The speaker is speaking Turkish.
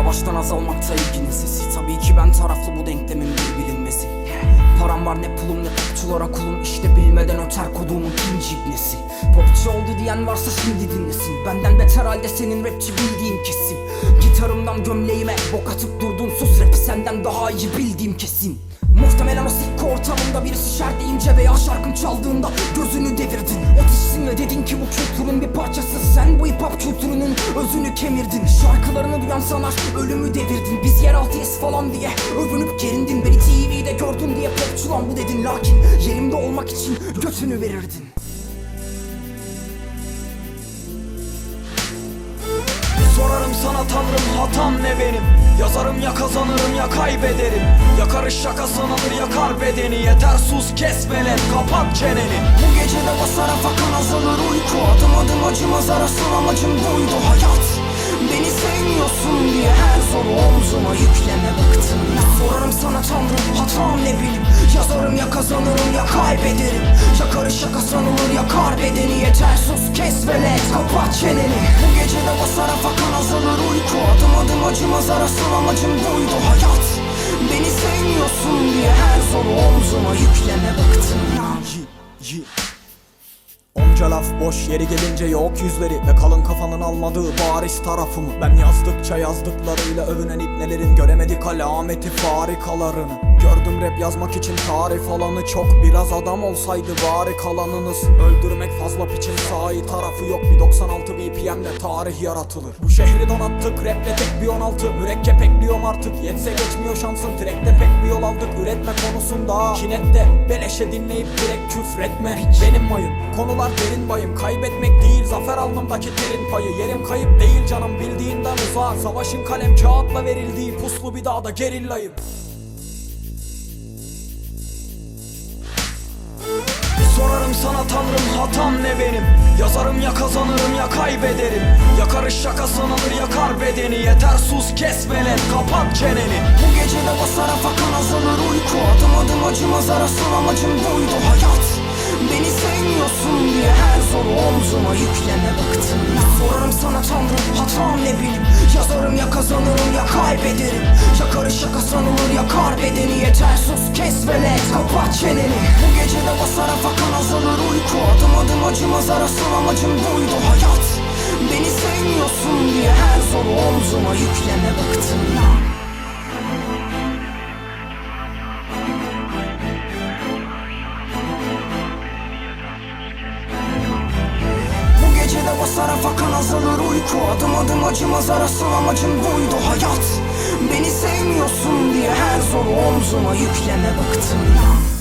Yavaştan azalmakta ilginin sesi. Tabii ki ben taraflı bu denklemin bir bilinmesi. Param var ne pulum ne popçulara kulum. İşte bilmeden öter koduğumun pinci ibnesi Popçu oldu diyen varsa şimdi dinlesin. Benden beter halde senin rapçi bildiğin kesim Gitarımdan gömleğime bok atıp durdun. Sus Rapi senden daha iyi bildiğim kesin. Muhtemelen o sikko ortamında birisi şer deyince veya şarkım çaldığında gözünü devirdin. Otişsin ve dedin ki bu kültürün bir parçası. Sen bu hip hop kültürünün özünü kemirdin Şarkılarını duyan sanar ölümü devirdin Biz yeraltıyız falan diye övünüp gerindin. Beni TV'de gördün diye popçu lan bu dedin. Lakin yerimde olmak için götünü verirdin. Sorarım sana tanrım hatam ne benim? Yazarım ya kazanırım ya kaybederim. Yakarış şaka sanılır yakar bedeni. Yeter sus kes velet kapat çeneni. Bu gecede basar fakan azalır uyku. Adım adım acımaz arasın amacım buydu. Hayat Beni sevmiyorsun diye her zoru omzuma yükleme bıktım ya Sorarım sana tanrım hatam ne benim Yazarım ya kazanırım ya kaybederim. Yakarış şaka sanılır yakar bedeni. Yeter sus kes ve let kapat çeneni. Bu gecede basar fakan azalır uyku. Adım adım acımaz arasın amacım buydu hayat. Beni sevmiyorsun diye her zoru omzuma yükleme bıktım ya Yi, yi. Onca laf boş yeri gelince yok yüzleri Ve kalın kafanın almadığı bariz tarafımı Ben yazdıkça yazdıklarıyla övünen ibnelerin Göremedik alameti farikalarını Gördüm rap yazmak için tarif alanı çok. Biraz adam olsaydı bari kalanınız. Öldürmek fazla piçin sahi tarafı yok. Bir 96 BPM'de tarih yaratılır. Bu şehri donattık raple tek bir 16 Mürekkep ekliyorum artık yetse geçmiyor şansım. Trackte pek bir yol aldık üretme konusunda. Kinette beleşe dinleyip direkt küfretme. Benim mayım konular derin bayım. Kaybetmek değil zafer alnımdaki terin payı Yerim kayıp değil canım. Bildiğinden uzak. Savaşın kalem kağıtla verildiği puslu bir dağda gerillayım Sorarım sana tanrım hatam ne benim? Yazarım ya kazanırım ya kaybederim. Yakarış şaka sanılır yakar bedeni. Yeter sus kes velet kapat çeneni. Bu gecede basar fakan azalır uyku. Adım adım acımaz arasın amacım buydu. Hayat Beni sevmiyorsun diye her zoru omzuma yükleme bıktım ya Sorarım sana tanrım hatam ne benim? Yazarım ya kazanırım ya kaybederim. Yakarış şaka sanılır yakar bedeni. Yeter sus kes ve let kapat çeneni. Bu gecede basar fakan azalır uyku Adım adım acımaz arasın amacım buydu hayat. Beni sevmiyorsun diye her zoru omzuma yükleme bıktım ya Bu gecede basar fakan azalır uyku. Adım adım acımaz arasın amacım buydu hayat. Beni sevmiyorsun diye her zoru omzuma yükleme bıktım ya